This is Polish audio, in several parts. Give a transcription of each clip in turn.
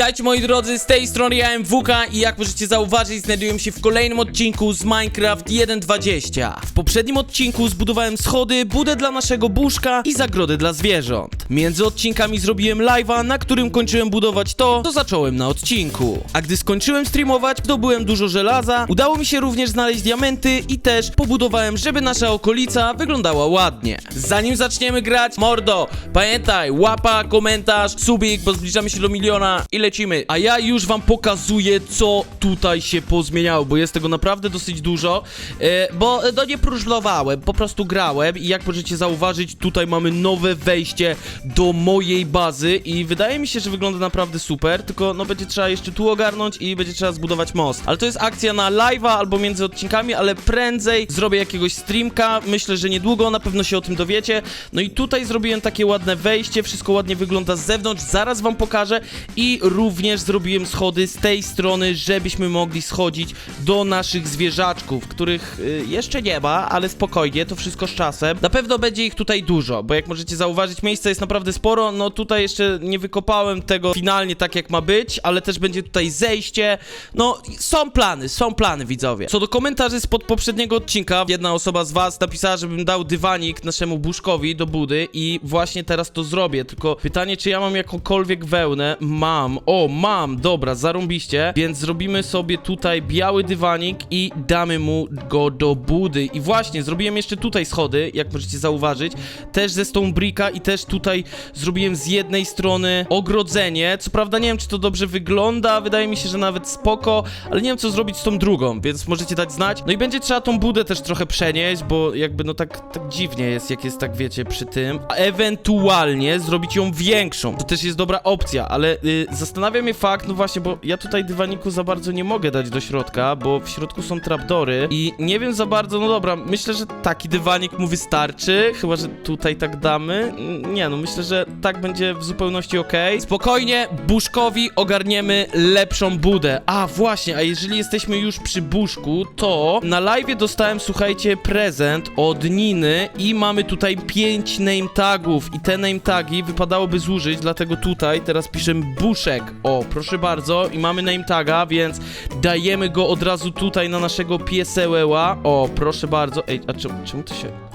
Witajcie moi drodzy, z tej strony ja MWK i jak możecie zauważyć znajduję się w kolejnym odcinku z Minecraft 1.20 W poprzednim odcinku zbudowałem schody, budę dla naszego buszka i zagrodę dla zwierząt. Między odcinkami zrobiłem live'a, na którym kończyłem budować to, co zacząłem na odcinku. A gdy skończyłem streamować, zdobyłem dużo żelaza, udało mi się również znaleźć diamenty i też pobudowałem, żeby nasza okolica wyglądała ładnie. Zanim zaczniemy grać, mordo, pamiętaj, łapa, komentarz, subik, bo zbliżamy się do miliona i lecimy. A ja już wam pokazuję, co tutaj się pozmieniało, bo jest tego naprawdę dosyć dużo, e, bo e, no nie próżlowałem, po prostu grałem i jak możecie zauważyć, tutaj mamy nowe wejście do mojej bazy i wydaje mi się, że wygląda naprawdę super, tylko no będzie trzeba jeszcze tu ogarnąć i będzie trzeba zbudować most. Ale to jest akcja na live'a albo między odcinkami, ale prędzej zrobię jakiegoś streamka, myślę, że niedługo, na pewno się o tym dowiecie. No i tutaj zrobiłem takie ładne wejście, wszystko ładnie wygląda z zewnątrz, zaraz wam pokażę i również zrobiłem schody z tej strony, żebyśmy mogli schodzić do naszych zwierzaczków, których y, jeszcze nie ma, ale spokojnie, to wszystko z czasem. Na pewno będzie ich tutaj dużo, bo jak możecie zauważyć, miejsca jest naprawdę sporo, no tutaj jeszcze nie wykopałem tego finalnie tak jak ma być, ale też będzie tutaj zejście, no są plany, są plany widzowie. Co do komentarzy spod poprzedniego odcinka, jedna osoba z was napisała, żebym dał dywanik naszemu buszkowi do budy i właśnie teraz to zrobię, tylko pytanie, czy ja mam jakąkolwiek wełnę? Mam, o mam, dobra, zarąbiście, więc zrobimy sobie tutaj biały dywanik i damy mu go do budy i właśnie, zrobiłem jeszcze tutaj schody, jak możecie zauważyć, też ze Stone Bricka i też tutaj zrobiłem z jednej strony ogrodzenie, co prawda nie wiem, czy to dobrze wygląda, wydaje mi się, że nawet spoko, ale nie wiem, co zrobić z tą drugą, więc możecie dać znać. No i będzie trzeba tą budę też trochę przenieść, bo jakby no tak, tak dziwnie jest, jak jest tak, wiecie, przy tym. A ewentualnie zrobić ją większą. To też jest dobra opcja, ale y, zastanawia mnie fakt, no właśnie, bo ja tutaj dywaniku za bardzo nie mogę dać do środka, bo w środku są trapdory i nie wiem za bardzo, no dobra, myślę, że taki dywanik mu wystarczy, chyba, że tutaj tak damy. Nie, no myślę, że tak będzie w zupełności okej. Spokojnie, Buszkowi ogarniemy lepszą budę. A, właśnie, a jeżeli jesteśmy już przy Buszku, to na live dostałem, słuchajcie, prezent od Niny i mamy tutaj 5 name tagów i te name tagi wypadałoby zużyć, dlatego tutaj teraz piszemy Buszek. O, proszę bardzo, i mamy name taga, więc dajemy go od razu tutaj na naszego piesełeła. O, proszę bardzo. Ej, a czemu, czemu się...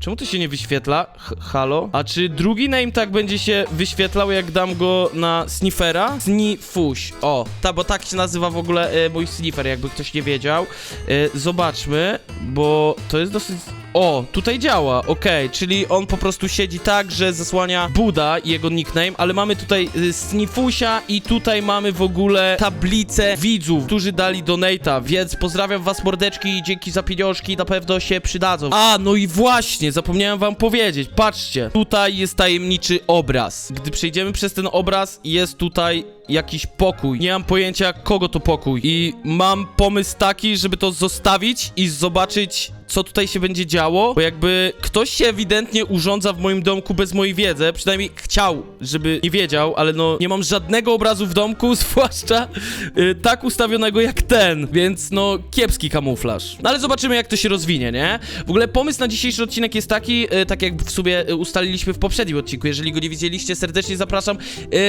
Czemu to się nie wyświetla? H halo? A czy drugi name tag będzie się wyświetlał, jak dam go na sniffera? Snifuś. O, ta, bo tak się nazywa w ogóle e, mój sniffer, jakby ktoś nie wiedział. E, zobaczmy, bo to jest dosyć... O, tutaj działa, okej, czyli on po prostu siedzi tak, że zasłania Buda, jego nickname, ale mamy tutaj y, Snifusia i tutaj mamy w ogóle tablicę widzów, którzy dali donate'a, więc pozdrawiam was mordeczki i dzięki za pieniążki, na pewno się przydadzą. A, no i właśnie, zapomniałem wam powiedzieć, patrzcie, tutaj jest tajemniczy obraz. Gdy przejdziemy przez ten obraz, jest tutaj jakiś pokój. Nie mam pojęcia, kogo to pokój. I mam pomysł taki, żeby to zostawić i zobaczyć, co tutaj się będzie działo, bo jakby ktoś się ewidentnie urządza w moim domku bez mojej wiedzy, przynajmniej chciał, żeby nie wiedział, ale no nie mam żadnego obrazu w domku, zwłaszcza y, tak ustawionego jak ten, więc no kiepski kamuflaż. No ale zobaczymy jak to się rozwinie, nie? W ogóle pomysł na dzisiejszy odcinek jest taki, y, tak jak w sobie y, ustaliliśmy w poprzednim odcinku, jeżeli go nie widzieliście, serdecznie zapraszam.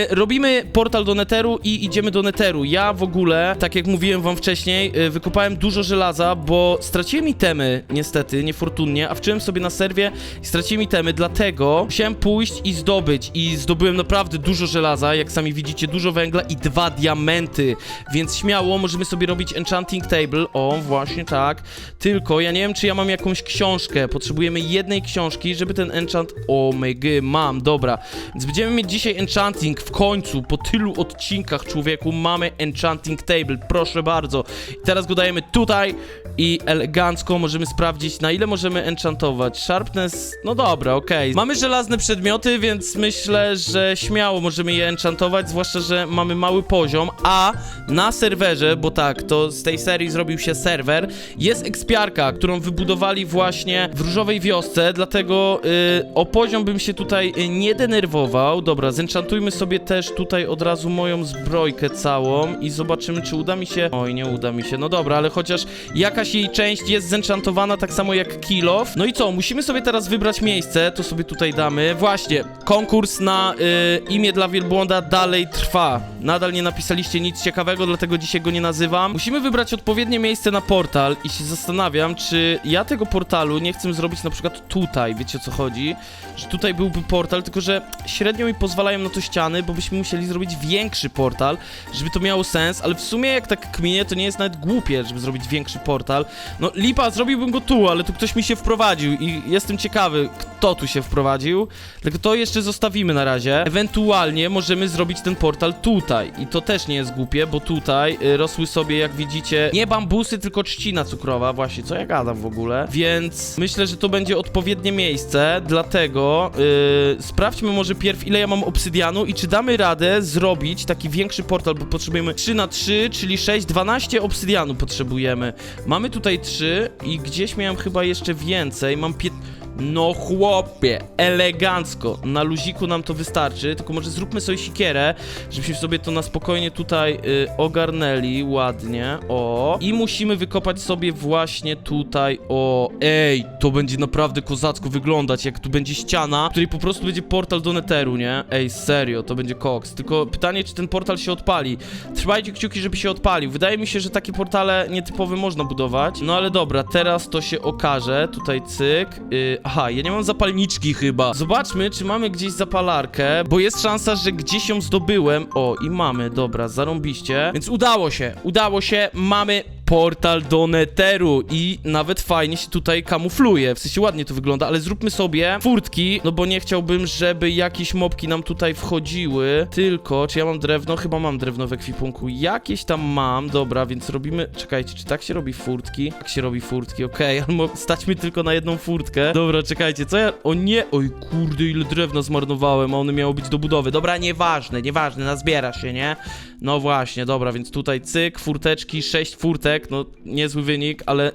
Robimy portal do Netheru i idziemy do Netheru. Ja w ogóle, tak jak mówiłem wam wcześniej, wykopałem dużo żelaza, bo straciłem itemy, niestety, niefortunnie, a wczyłem sobie na serwie i straciłem itemy, dlatego musiałem pójść i zdobyć. I zdobyłem naprawdę dużo żelaza, jak sami widzicie, dużo węgla i dwa diamenty, więc śmiało możemy sobie robić enchanting table, o, właśnie tak, tylko ja nie wiem, czy ja mam jakąś książkę, potrzebujemy jednej książki, żeby ten enchant, o my g, mam, dobra, więc będziemy mieć dzisiaj enchanting. W końcu, po tylu odcinkach, człowieku, mamy enchanting table, proszę bardzo, i teraz go dajemy tutaj i elegancko możemy sprawdzić, na ile możemy enchantować. Sharpness, no dobra, okej. Mamy żelazne przedmioty, więc myślę, że śmiało możemy je enchantować, zwłaszcza, że mamy mały poziom, a na serwerze, bo tak, to z tej serii zrobił się serwer, jest ekspiarka, którą wybudowali właśnie w Różowej Wiosce, dlatego y, o poziom bym się tutaj y, nie denerwował. Dobra, zenchantujmy sobie też tutaj od razu moją zbrojkę całą i zobaczymy, czy uda mi się... Oj, nie uda mi się, no dobra, ale chociaż jakaś jej część jest zenchantowana tak samo jak kill off. No i co, musimy sobie teraz wybrać miejsce, to sobie tutaj damy. Właśnie, konkurs na y, imię dla wielbłąda dalej trwa. Nadal nie napisaliście nic ciekawego, dlatego dzisiaj go nie nazywam. Musimy wybrać odpowiednie miejsce na portal i się zastanawiam, czy ja tego portalu nie chcę zrobić na przykład tutaj, wiecie o co chodzi? Że tutaj byłby portal, tylko że średnio mi pozwalają na to ściany, bo byśmy musieli zrobić większy portal, żeby to miało sens, ale w sumie jak tak kminie, to nie jest nawet głupie, żeby zrobić większy portal. No lipa, zrobiłbym go tu, ale tu ktoś mi się wprowadził i jestem ciekawy, kto tu się wprowadził. Tylko to jeszcze zostawimy na razie. Ewentualnie możemy zrobić ten portal tutaj i to też nie jest głupie, bo tutaj y, rosły sobie, jak widzicie, nie bambusy, tylko trzcina cukrowa, właśnie, co ja gadam w ogóle. Więc myślę, że to będzie odpowiednie miejsce, dlatego y, sprawdźmy może pierw, ile ja mam obsydianu i czy damy radę zrobić taki większy portal, bo potrzebujemy 3 na 3, czyli 6, 12 obsydianu potrzebujemy. Mamy tutaj 3 i gdzieś miałem chyba jeszcze więcej, mam 5... No chłopie, elegancko, na luziku nam to wystarczy, tylko może zróbmy sobie sikierę, żebyśmy sobie to na spokojnie tutaj y, ogarnęli, ładnie, o. I musimy wykopać sobie właśnie tutaj, o. Ej, to będzie naprawdę kozacko wyglądać, jak tu będzie ściana, w której po prostu będzie portal do Netheru, nie? Ej, serio, to będzie koks, tylko pytanie, czy ten portal się odpali. Trzymajcie kciuki, żeby się odpalił. Wydaje mi się, że takie portale nietypowe można budować, no ale dobra, teraz to się okaże, tutaj cyk, y, aha, ja nie mam zapalniczki chyba. Zobaczmy, czy mamy gdzieś zapalarkę, bo jest szansa, że gdzieś ją zdobyłem. O, i mamy, dobra, zarąbiście. Więc udało się, udało się, mamy portal do Netheru i nawet fajnie się tutaj kamufluje, w sensie ładnie to wygląda, ale zróbmy sobie furtki, no bo nie chciałbym, żeby jakieś mopki nam tutaj wchodziły, tylko, czy ja mam drewno? Chyba mam drewno w ekwipunku, jakieś tam mam, dobra, więc robimy, czekajcie, czy tak się robi furtki? Tak się robi furtki, okej, mo- stać mi tylko na jedną furtkę, dobra, czekajcie, co ja, o nie, oj kurde, ile drewna zmarnowałem, a one miało być do budowy, dobra, nieważne, nieważne, nazbiera się, nie? No właśnie, dobra, więc tutaj cyk, furteczki, sześć furtek, no niezły wynik, ale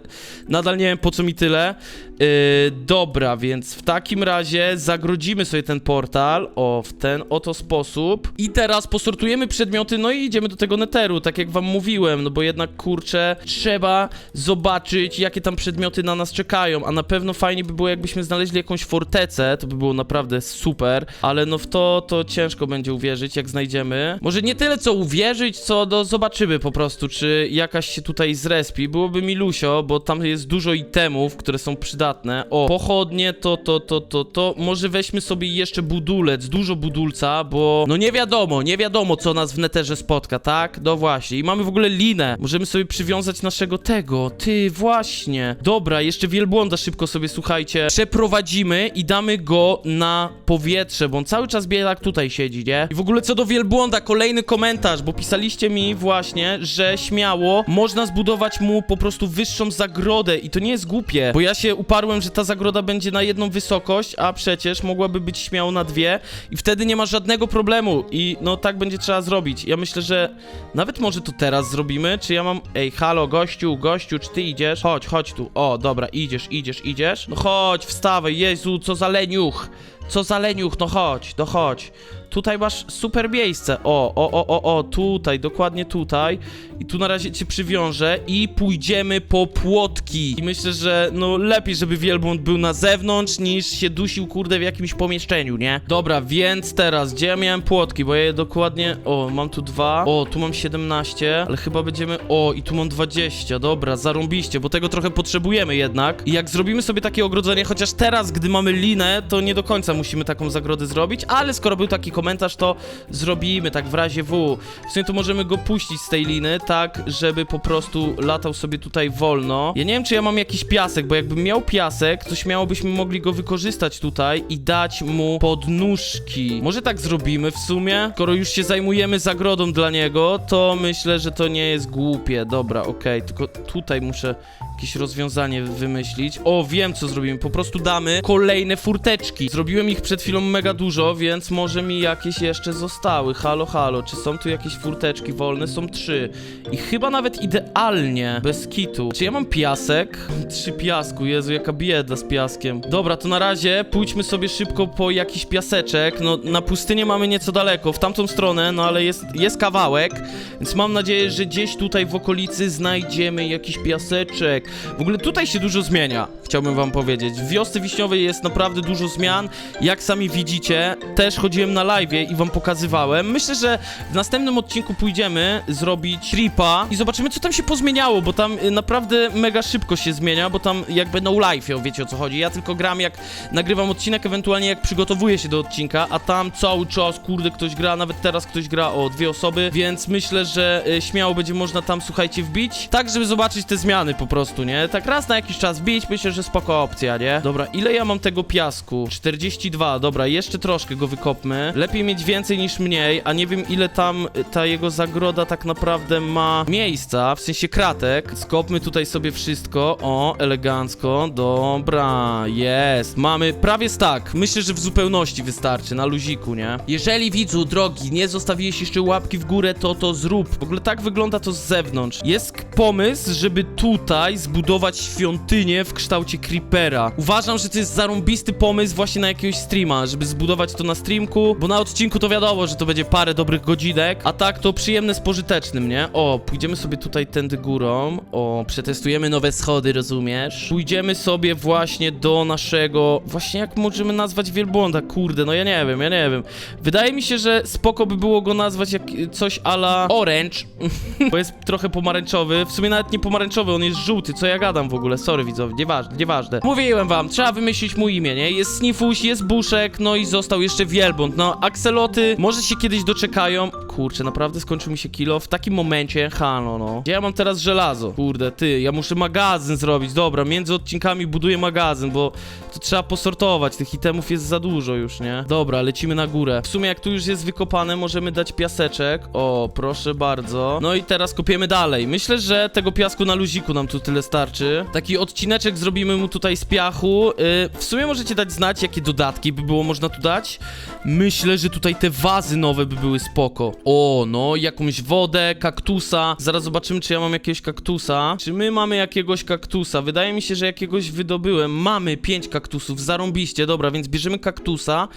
nadal nie wiem po co mi tyle. Yy, dobra, więc w takim razie zagrodzimy sobie ten portal, o, w ten oto sposób. I teraz posortujemy przedmioty, no i idziemy do tego neteru, tak jak wam mówiłem, no bo jednak, kurczę, trzeba zobaczyć, jakie tam przedmioty na nas czekają, a na pewno fajnie by było, jakbyśmy znaleźli jakąś fortecę, to by było naprawdę super, ale no w to, to ciężko będzie uwierzyć, jak znajdziemy. Może nie tyle, co uwierzyć, co do zobaczymy po prostu, czy jakaś się tutaj zrespi. Byłoby mi lusio, bo tam jest dużo itemów, które są przydatne. O, pochodnie, to, to, to, to, to. Może weźmy sobie jeszcze budulec, dużo budulca, bo no nie wiadomo, nie wiadomo, co nas w neterze spotka, tak? No właśnie. I mamy w ogóle linę. Możemy sobie przywiązać naszego tego. Ty, właśnie. Dobra, jeszcze wielbłąda szybko sobie, słuchajcie, przeprowadzimy i damy go na powietrze, bo on cały czas bielak tutaj siedzi, nie? I w ogóle co do wielbłąda, kolejny komentarz, bo pisaliście mi właśnie, że śmiało można zbudować mu po prostu wyższą zagrodę i to nie jest głupie, bo ja się uparłem, że ta zagroda będzie na jedną wysokość, a przecież mogłaby być śmiało na dwie i wtedy nie ma żadnego problemu i no tak będzie trzeba zrobić. Ja myślę, że nawet może to teraz zrobimy, czy ja mam... Ej, halo, gościu, gościu, czy ty idziesz? Chodź, chodź tu. O, dobra, idziesz, idziesz, idziesz. No chodź, wstawaj, Jezu, co za leniuch. Co za leniuch, no chodź, no chodź. Tutaj masz super miejsce. O, o, o, o, o, tutaj, dokładnie tutaj. I tu na razie cię przywiążę i pójdziemy po płotki. I myślę, że no lepiej, żeby wielbłąd był na zewnątrz, niż się dusił, kurde, w jakimś pomieszczeniu, nie? Dobra, więc teraz, gdzie ja miałem płotki? Bo ja je dokładnie... O, mam tu dwa. O, tu mam 17, ale chyba będziemy... O, i tu mam 20. Dobra, zarąbiście, bo tego trochę potrzebujemy jednak. I jak zrobimy sobie takie ogrodzenie, chociaż teraz, gdy mamy linę, to nie do końca musimy taką zagrodę zrobić, ale skoro był taki komentarz, to zrobimy, tak w razie W. W sumie to możemy go puścić z tej liny, tak, żeby po prostu latał sobie tutaj wolno. Ja nie wiem, czy ja mam jakiś piasek, bo jakbym miał piasek, to śmiało byśmy mogli go wykorzystać tutaj i dać mu podnóżki. Może tak zrobimy w sumie? Skoro już się zajmujemy zagrodą dla niego, to myślę, że to nie jest głupie. Dobra, okej, tylko tutaj muszę jakieś rozwiązanie wymyślić. O, wiem co zrobimy. Po prostu damy kolejne furteczki. Zrobiłem ich przed chwilą mega dużo, więc może mi jakieś jeszcze zostały. Halo, halo, czy są tu jakieś furteczki wolne? Są trzy. I chyba nawet idealnie, bez kitu. Czy ja mam piasek? Trzy piasku, Jezu, jaka bieda z piaskiem. Dobra, to na razie pójdźmy sobie szybko po jakiś piaseczek. No, na pustynię mamy nieco daleko, w tamtą stronę, no ale jest, jest kawałek, więc mam nadzieję, że gdzieś tutaj w okolicy znajdziemy jakiś piaseczek. W ogóle tutaj się dużo zmienia, chciałbym wam powiedzieć. W wiosce wiśniowej jest naprawdę dużo zmian. Jak sami widzicie, też chodziłem na live i wam pokazywałem. Myślę, że w następnym odcinku pójdziemy zrobić tripa i zobaczymy, co tam się pozmieniało, bo tam y, naprawdę mega szybko się zmienia, bo tam jakby no live, wiecie o co chodzi. Ja tylko gram jak nagrywam odcinek, ewentualnie jak przygotowuję się do odcinka, a tam cały czas, kurde, ktoś gra, nawet teraz ktoś gra o dwie osoby, więc myślę, że y, śmiało będzie można tam, słuchajcie, wbić, tak żeby zobaczyć te zmiany po prostu, nie? Tak raz na jakiś czas wbić, myślę, że spoko opcja, nie? Dobra, ile ja mam tego piasku? 42, dobra, jeszcze troszkę go wykopmy. Lepiej mieć więcej niż mniej, a nie wiem ile tam y, ta jego zagroda tak naprawdę ma miejsca, w sensie kratek. Skopmy tutaj sobie wszystko, o, elegancko, dobra, jest, mamy prawie tak, myślę, że w zupełności wystarczy, na luziku, nie? Jeżeli widzu, drogi, nie zostawiłeś jeszcze łapki w górę, to to zrób. W ogóle tak wygląda to z zewnątrz. Jest pomysł, żeby tutaj zbudować świątynię w kształcie creepera. Uważam, że to jest zarąbisty pomysł właśnie na jakiegoś streama, żeby zbudować to na streamku, bo na odcinku to wiadomo, że to będzie parę dobrych godzinek, a tak to przyjemne z pożytecznym, nie? O, pójdziemy sobie tutaj tędy górą, o, przetestujemy nowe schody, rozumiesz? Pójdziemy sobie właśnie do naszego, właśnie jak możemy nazwać wielbłąda, kurde, no ja nie wiem, ja nie wiem. Wydaje mi się, że spoko by było go nazwać jak coś ala orange, bo jest trochę pomarańczowy, w sumie nawet nie pomarańczowy, on jest żółty, co ja gadam w ogóle, sorry widzowie, nieważne, nieważne. Mówiłem wam, trzeba wymyślić mu imię, nie? Jest Snifuś, jest Buszek, no i został jeszcze wielbłąd, no akseloty może się kiedyś doczekają, kurczę, naprawdę skończył mi się kilo, w takim momencie, ha no no, gdzie ja mam teraz żelazo? Kurde, ty, ja muszę magazyn zrobić, dobra, między odcinkami buduję magazyn, bo to trzeba posortować, tych itemów jest za dużo już, nie? Dobra, lecimy na górę. W sumie jak tu już jest wykopane, możemy dać piaseczek. O, proszę bardzo. No i teraz kopiemy dalej. Myślę, że tego piasku na luziku nam tu tyle starczy. Taki odcineczek zrobimy mu tutaj z piachu. Yy, w sumie możecie dać znać, jakie dodatki by było można tu dać. Myślę, że tutaj te wazy nowe by były spoko. O, no, jakąś wodę, kaktusa. Zaraz zobaczymy, czy ja mam jakiegoś kaktusa. Czy my mamy jakiegoś kaktusa? Wydaje mi się, że jakiegoś wydobyłem. Mamy pięć kaktusów, zarąbiście. Dobra, więc bierzemy kaktusa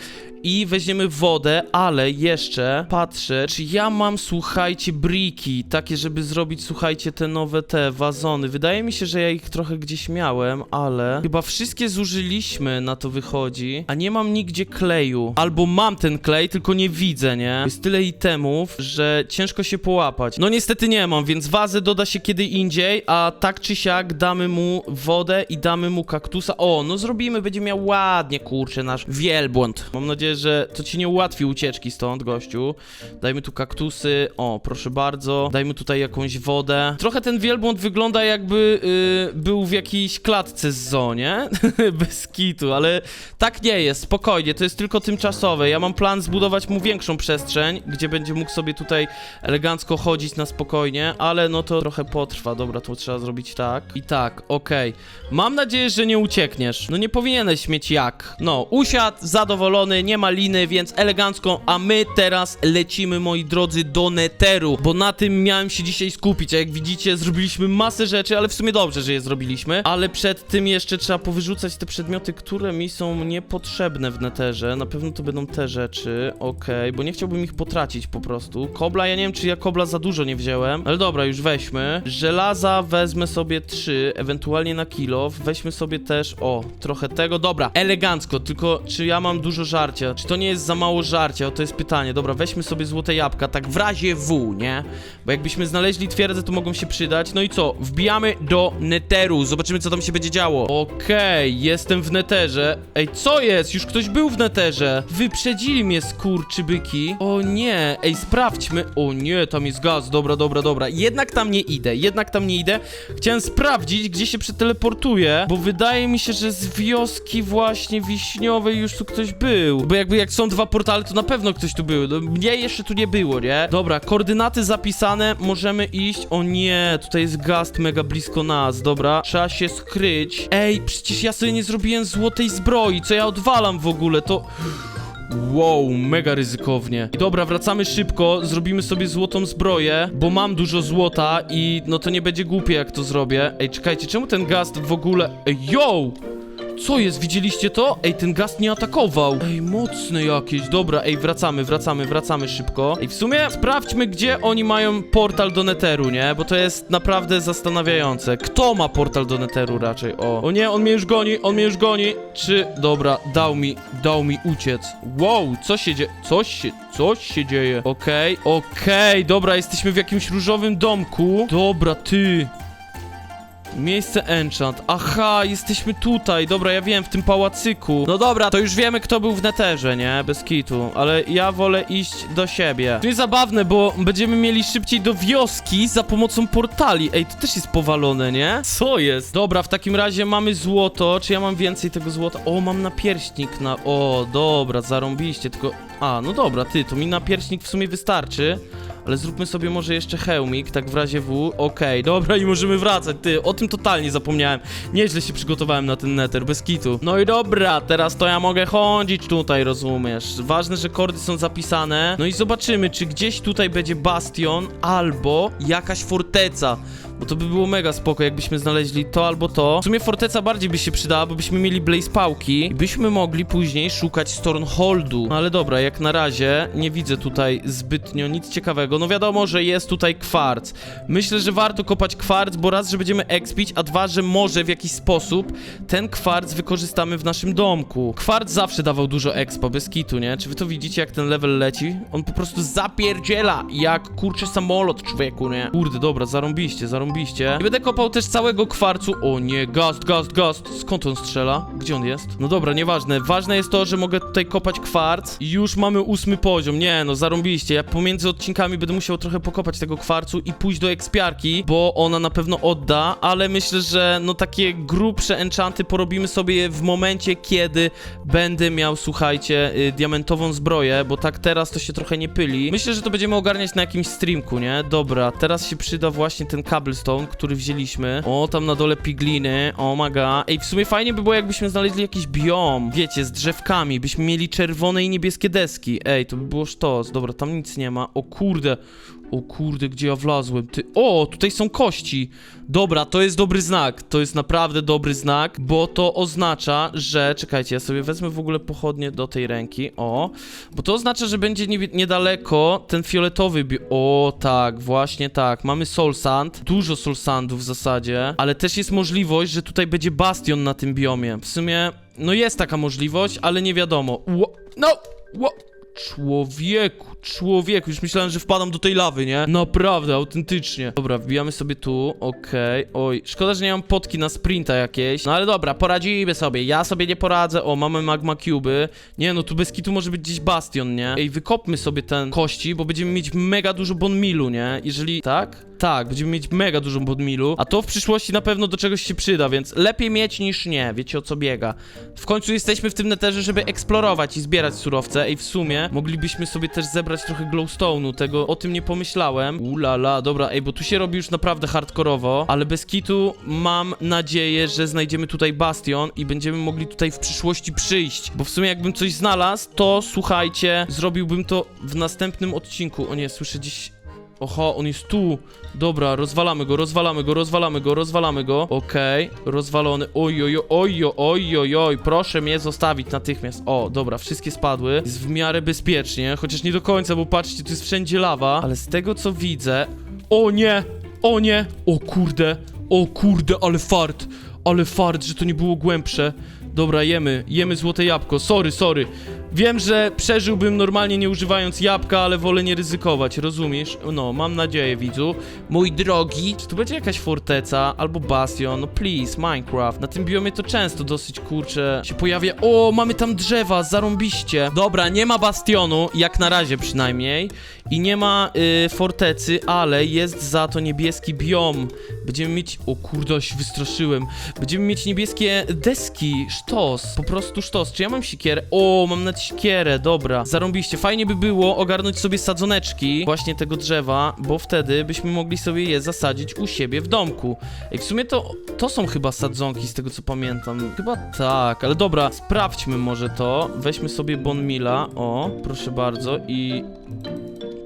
i weźmiemy wodę, ale jeszcze patrzę, czy ja mam, słuchajcie, briki, takie, żeby zrobić, słuchajcie, te nowe te wazony. Wydaje mi się, że ja ich trochę gdzieś miałem, ale chyba wszystkie zużyliśmy, na to wychodzi, a nie mam nigdzie kleju. Albo mam ten klej, tylko nie widzę, nie? Jest tyle itemów, że ciężko się połapać. No niestety nie mam, więc wazę doda się kiedy indziej, a tak czy siak damy mu wodę i damy mu kaktusa. O, no zrobimy, będzie miał ładnie, kurczę, nasz wielbłąd. Mam nadzieję, że to ci nie ułatwi ucieczki stąd, gościu. Dajmy tu kaktusy, o, proszę bardzo. Dajmy tutaj jakąś wodę. Trochę ten wielbłąd wygląda jakby yy, był w jakiejś klatce z zonie. Bez kitu, ale tak nie jest, spokojnie, to jest tylko tymczasowe. Ja mam plan zbudować mu większą przestrzeń, gdzie będzie mógł sobie tutaj elegancko chodzić na spokojnie, ale no to trochę potrwa. Dobra, to trzeba zrobić tak. I tak, okej. Mam nadzieję, że nie uciekniesz. No nie powinieneś mieć jak. No, usiadł, zadowolony, nie ma liny, więc elegancko, a my teraz lecimy, moi drodzy, do Neteru, bo na tym miałem się dzisiaj skupić, a jak widzicie, zrobiliśmy masę rzeczy, ale w sumie dobrze, że je zrobiliśmy, ale przed tym jeszcze trzeba powyrzucać te przedmioty, które mi są niepotrzebne w Neterze, na pewno to będą te rzeczy, okej, bo nie chciałbym ich potracić po prostu. Kobla, ja nie wiem, czy ja kobla za dużo nie wziąłem, ale dobra, już weźmy. Żelaza wezmę sobie trzy, ewentualnie na kilo, weźmy sobie też, o, trochę tego, dobra, elegancko, tylko czy ja mam dużo żarcia, czy to nie jest za mało żarcia, o to jest pytanie, dobra, weźmy sobie złote jabłka, tak w razie W, nie? Bo jakbyśmy znaleźli twierdzę, to mogą się przydać, no i co, wbijamy do neteru, zobaczymy, co tam się będzie działo. Okej, jestem w neterze, ej, co jest? Już ktoś był w neterze, wyprzedzili mnie skurczybyki, o nie, ej, sprawdźmy, o nie, tam jest gaz, dobra, dobra, dobra, jednak tam nie idę, jednak tam nie idę, chciałem sprawdzić, gdzie się przeteleportuję, bo wydaje mi się, że z wioski właśnie wiśniowej już tu ktoś był, bo jakby jak są dwa portale, to na pewno ktoś tu był, no, mnie jeszcze tu nie było, nie? Dobra, koordynaty zapisane, możemy iść, o nie, tutaj jest gast mega blisko nas, dobra, trzeba się skryć, ej, przecież ja sobie nie zrobiłem złotej zbroi, co ja odwalam w ogóle, to... Wow, mega ryzykownie. Dobra, wracamy szybko, zrobimy sobie złotą zbroję, bo mam dużo złota i no to nie będzie głupie jak to zrobię. Ej, czekajcie, czemu ten gast w ogóle... Ej, yo! Co jest, widzieliście to? Ej, ten gaz nie atakował. Ej, mocny jakieś. Dobra, ej, wracamy, wracamy, wracamy szybko. Ej, w sumie sprawdźmy, gdzie oni mają portal do Netheru, nie? Bo to jest naprawdę zastanawiające. Kto ma portal do Netheru raczej? O, o nie, on mnie już goni, on mnie już goni. Czy, dobra, dał mi, dał mi uciec. Wow, co się dzieje? Coś się, coś się dzieje. Okej, okej, dobra, jesteśmy w jakimś różowym domku. Dobra, ty. Miejsce enchant. Aha, jesteśmy tutaj. Dobra, ja wiem, w tym pałacyku. No dobra, to już wiemy, kto był w neterze, nie? Bez kitu. Ale ja wolę iść do siebie. To jest zabawne, bo będziemy mieli szybciej do wioski za pomocą portali. Ej, to też jest powalone, nie? Co jest? Dobra, w takim razie mamy złoto. Czy ja mam więcej tego złota? O, mam napierśnik na... O, dobra, zarąbiście, tylko... A, no dobra, ty, to mi napierśnik w sumie wystarczy. Ale zróbmy sobie może jeszcze hełmik, tak w razie W. Okej, dobra i możemy wracać. Ty, o tym totalnie zapomniałem. Nieźle się przygotowałem na ten nether, bez kitu. No i dobra, teraz to ja mogę chodzić tutaj, rozumiesz? Ważne, że kordy są zapisane. No i zobaczymy, czy gdzieś tutaj będzie bastion albo jakaś forteca. Bo to by było mega spoko, jakbyśmy znaleźli to albo to. W sumie forteca bardziej by się przydała, bo byśmy mieli blaze pałki i byśmy mogli później szukać Stornholdu. No ale dobra, jak na razie nie widzę tutaj zbytnio nic ciekawego. No wiadomo, że jest tutaj kwarc. Myślę, że warto kopać kwarc, bo raz, że będziemy expić, a dwa, że może w jakiś sposób ten kwarc wykorzystamy w naszym domku. Kwarc zawsze dawał dużo expo, bez kitu, nie? Czy wy to widzicie, jak ten level leci? On po prostu zapierdziela, jak kurczę samolot, człowieku, nie? Kurde, dobra, zarąbiście, zarąbiście. I będę kopał też całego kwarcu. O nie, gast, gast, gast. Skąd on strzela? Gdzie on jest? No dobra, nieważne. Ważne jest to, że mogę tutaj kopać kwarc i już mamy ósmy poziom. Nie, no zarąbiście. Ja pomiędzy odcinkami będę musiał trochę pokopać tego kwarcu i pójść do ekspiarki, bo ona na pewno odda, ale myślę, że no takie grubsze enchanty porobimy sobie w momencie, kiedy będę miał, słuchajcie, y, diamentową zbroję, bo tak teraz to się trochę nie pyli. Myślę, że to będziemy ogarniać na jakimś streamku, nie? Dobra, teraz się przyda właśnie ten cobblestone, który wzięliśmy. O, tam na dole pigliny, o maga. Ej, w sumie fajnie by było, jakbyśmy znaleźli jakiś biom, wiecie, z drzewkami, byśmy mieli czerwone i niebieskie deski. Ej, to by było sztos. Dobra, tam nic nie ma. O kurde, o kurde, gdzie ja wlazłem? Ty... O, tutaj są kości. Dobra, to jest dobry znak. To jest naprawdę dobry znak, bo to oznacza, że... Czekajcie, ja sobie wezmę w ogóle pochodnie do tej ręki. O, bo to oznacza, że będzie nie... niedaleko ten fioletowy. O, tak, właśnie tak. Mamy soul sand. Dużo soul sandów w zasadzie, ale też jest możliwość, że tutaj będzie bastion na tym biomie. W sumie, no jest taka możliwość, ale nie wiadomo. Ło... No! Ło... Człowieku, człowieku, już myślałem, że wpadam do tej lawy, nie? Naprawdę, autentycznie. Dobra, wbijamy sobie tu, okej. Oj, szkoda, że nie mam potki na sprinta jakieś. No ale dobra, poradzimy sobie. Ja sobie nie poradzę. O, mamy magma cuby. Nie, no tu bez kitu może być gdzieś bastion, nie? Ej, wykopmy sobie ten kości, bo będziemy mieć mega dużo bonmilu, nie? Jeżeli... Tak? Tak, będziemy mieć mega dużo bonmilu, a to w przyszłości na pewno do czegoś się przyda, więc lepiej mieć niż nie, wiecie o co biega. W końcu jesteśmy w tym neterze, żeby eksplorować i zbierać surowce i w sumie moglibyśmy sobie też zebrać trochę glowstone'u, tego o tym nie pomyślałem. Ulala, dobra, ej, bo tu się robi już naprawdę hardkorowo, ale bez kitu mam nadzieję, że znajdziemy tutaj bastion i będziemy mogli tutaj w przyszłości przyjść, bo w sumie jakbym coś znalazł, to słuchajcie, zrobiłbym to w następnym odcinku. O nie, słyszę gdzieś Oho, on jest tu. Dobra, rozwalamy go, rozwalamy go, rozwalamy go, rozwalamy go. Okej, rozwalony. Oj, oj, oj, oj, oj, oj, proszę mnie zostawić natychmiast. O, dobra, wszystkie spadły. Jest w miarę bezpiecznie, chociaż nie do końca, bo patrzcie, tu jest wszędzie lawa. Ale z tego co widzę... O nie! O nie! O kurde! O kurde, ale fart! Ale fart, że to nie było głębsze. Dobra, jemy, jemy złote jabłko. Sorry, sorry. Wiem, że przeżyłbym normalnie nie używając jabłka, ale wolę nie ryzykować, rozumiesz? No, mam nadzieję, widzu. Mój drogi, czy tu będzie jakaś forteca albo bastion? No please, Minecraft. Na tym biomie to często dosyć, kurczę, się pojawia. O, mamy tam drzewa, zarąbiście. Dobra, nie ma bastionu, jak na razie przynajmniej. I nie ma y, fortecy, ale jest za to niebieski biom. Będziemy mieć... O kurde, się wystraszyłem. Będziemy mieć niebieskie deski, sztos. Po prostu sztos. Czy ja mam sikierę? O, mam nawet sikierę, dobra. Zarąbiście. Fajnie by było ogarnąć sobie sadzoneczki właśnie tego drzewa, bo wtedy byśmy mogli sobie je zasadzić u siebie w domku. Ej, w sumie to, to są chyba sadzonki, z tego co pamiętam. Chyba tak, ale dobra, sprawdźmy może to. Weźmy sobie Bon Mila, o, proszę bardzo, i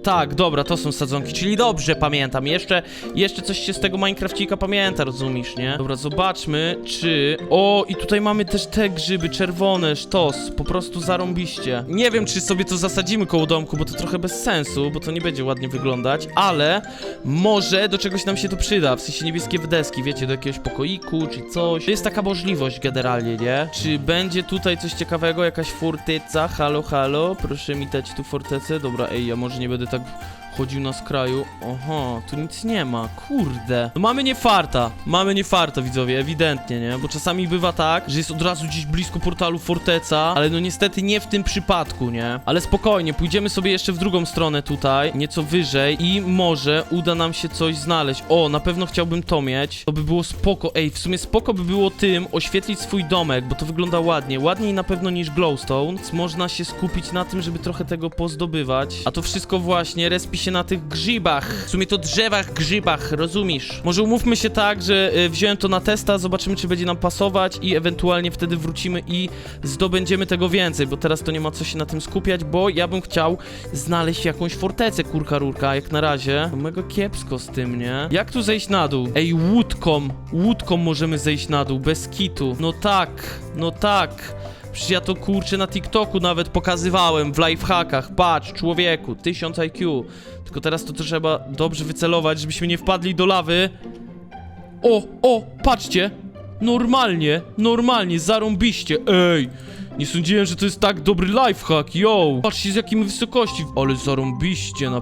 tak, dobra, to są sadzonki, czyli dobrze pamiętam. Jeszcze, jeszcze coś się z tego Minecrafcika pamięta, rozumiesz, nie? Dobra, zobaczmy, czy... O, i tutaj mamy też te grzyby czerwone, sztos, po prostu zarąbiście. Nie wiem, czy sobie to zasadzimy koło domku, bo to trochę bez sensu, bo to nie będzie ładnie wyglądać, ale może do czegoś nam się to przyda, w sensie niebieskie deski, wiecie, do jakiegoś pokoiku, czy coś. Jest taka możliwość generalnie, nie? Czy będzie tutaj coś ciekawego, jakaś forteca? Halo, halo, proszę mi dać tu fortecę. Dobra, ej, ja może nie będę tak tabii. Chodził na skraju. Oho, tu nic nie ma, kurde. No mamy nie farta, mamy nie farta, widzowie, ewidentnie, nie? Bo czasami bywa tak, że jest od razu gdzieś blisko portalu forteca, ale no niestety nie w tym przypadku, nie? Ale spokojnie, pójdziemy sobie jeszcze w drugą stronę tutaj, nieco wyżej i może uda nam się coś znaleźć. O, na pewno chciałbym to mieć. To by było spoko. Ej, w sumie spoko by było tym oświetlić swój domek, bo to wygląda ładnie. Ładniej na pewno niż glowstone. Więc można się skupić na tym, żeby trochę tego pozdobywać. A to wszystko właśnie respi się na tych grzybach. W sumie to drzewach, grzybach, rozumiesz? Może umówmy się tak, że y, wziąłem to na testa, zobaczymy czy będzie nam pasować i ewentualnie wtedy wrócimy i zdobędziemy tego więcej, bo teraz to nie ma co się na tym skupiać, bo ja bym chciał znaleźć jakąś fortecę, kurka rurka, jak na razie. Mega kiepsko z tym, nie? Jak tu zejść na dół? Ej, łódką, łódką możemy zejść na dół, bez kitu. No tak, no tak. Przecież ja to kurczę na TikToku nawet pokazywałem w lifehackach. Patrz, człowieku, 1000 IQ. Tylko teraz to trzeba dobrze wycelować, żebyśmy nie wpadli do lawy. O, o, patrzcie! Normalnie, normalnie, zarąbiście, ej! Nie sądziłem, że to jest tak dobry lifehack, yo! Patrzcie z jakiej wysokości, ale zarąbiście na...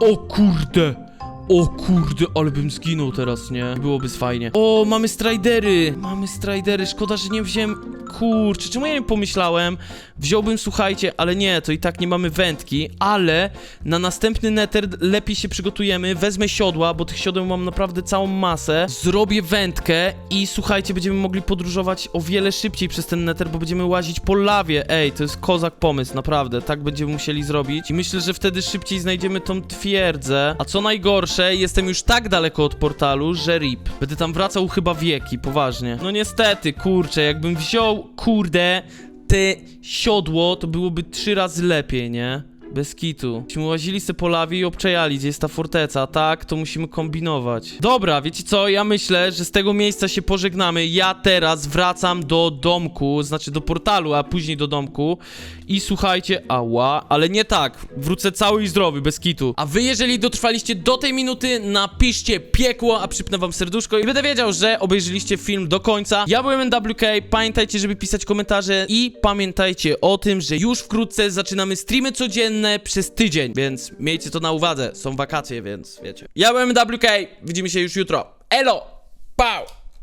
O kurde! O kurde, ale bym zginął teraz, nie? Byłoby fajnie. O, mamy stridery! Mamy stridery, szkoda, że nie wziąłem... Kurczę, czemu ja nie pomyślałem? Wziąłbym, słuchajcie, ale nie, to i tak nie mamy wędki, ale na następny nether lepiej się przygotujemy, wezmę siodła, bo tych siodeł mam naprawdę całą masę, zrobię wędkę i słuchajcie, będziemy mogli podróżować o wiele szybciej przez ten nether, bo będziemy łazić po lawie. Ej, to jest kozak pomysł, naprawdę, tak będziemy musieli zrobić i myślę, że wtedy szybciej znajdziemy tą twierdzę, a co najgorsze, jestem już tak daleko od portalu, że rip. Będę tam wracał chyba wieki, poważnie. No niestety, kurczę, jakbym wziął, kurde, te siodło, to byłoby trzy razy lepiej, nie? Bez kitu. Myśmy łazili se po lawie i obczajali, gdzie jest ta forteca, tak? To musimy kombinować. Dobra, wiecie co? Ja myślę, że z tego miejsca się pożegnamy. Ja teraz wracam do domku, znaczy do portalu, a później do domku. I słuchajcie, ała, ale nie tak. Wrócę cały i zdrowy, bez kitu. A wy, jeżeli dotrwaliście do tej minuty, napiszcie piekło, a przypnę wam serduszko i będę wiedział, że obejrzeliście film do końca. Ja byłem NWK, pamiętajcie, żeby pisać komentarze i pamiętajcie o tym, że już wkrótce zaczynamy streamy codzienne przez tydzień, więc miejcie to na uwadze. Są wakacje, więc wiecie. Ja byłem NWK, widzimy się już jutro. Elo! Pau!